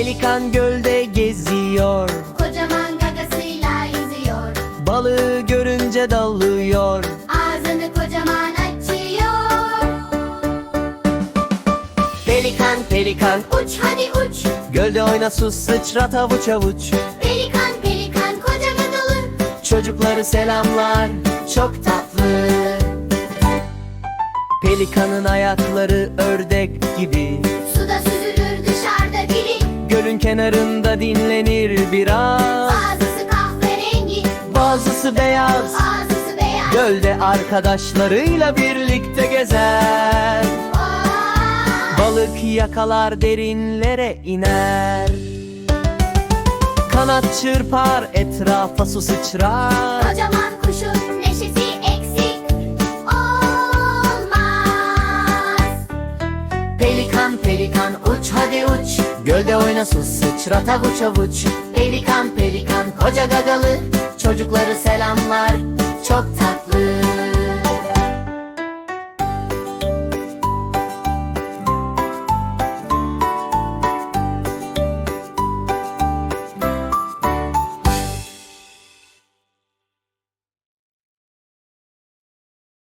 Pelikan gölde geziyor. Kocaman gagasıyla yüzüyor. Balığı görünce dalıyor Ağzını kocaman açıyor. Pelikan pelikan. Uç hadi uç. Gölde oyna sus sıçrat avuç avuç. Pelikan pelikan koca gagalı Çocukları selamlar Çok tatlı. Pelikanın ayakları ördek gibi kenarında dinlenir biraz. Bazısı kahverengi Bazısı beyaz. Bazısı beyaz. Gölde arkadaşlarıyla birlikte gezer! Balık yakalar derinlere iner. Kanat çırpar etrafa su sıçrar. Kocaman Pelikan pelikan uç hadi uç. Gölde oyna sus sıçrat avuç avuç. Pelikan pelikan koca gagalı. Çocukları selamlar